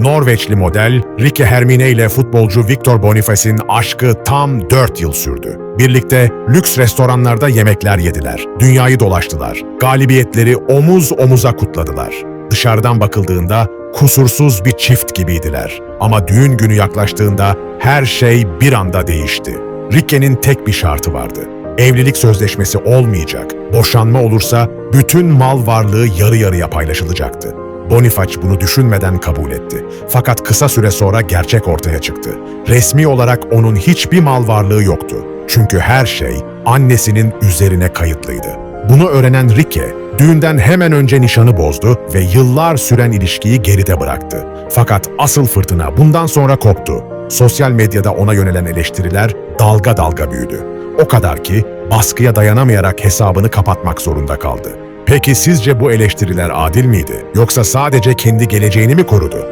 Norveçli model Rikke Hermine ile futbolcu Victor Boniface'in aşkı tam 4 yıl sürdü. Birlikte lüks restoranlarda yemekler yediler. Dünyayı dolaştılar. Galibiyetleri omuz omuza kutladılar. Dışarıdan bakıldığında kusursuz bir çift gibiydiler. Ama düğün günü yaklaştığında her şey bir anda değişti. Rikke'nin tek bir şartı vardı. Evlilik sözleşmesi olmayacak. Boşanma olursa bütün mal varlığı yarı yarıya paylaşılacaktı. Boniface bunu düşünmeden kabul etti. Fakat kısa süre sonra gerçek ortaya çıktı. Resmi olarak onun hiçbir mal varlığı yoktu. Çünkü her şey annesinin üzerine kayıtlıydı. Bunu öğrenen Rikke, düğünden hemen önce nişanı bozdu ve yıllar süren ilişkiyi geride bıraktı. Fakat asıl fırtına bundan sonra koptu. Sosyal medyada ona yönelen eleştiriler dalga dalga büyüdü. O kadar ki baskıya dayanamayarak hesabını kapatmak zorunda kaldı. Peki sizce bu eleştiriler adil miydi? Yoksa sadece kendi geleceğini mi korudu?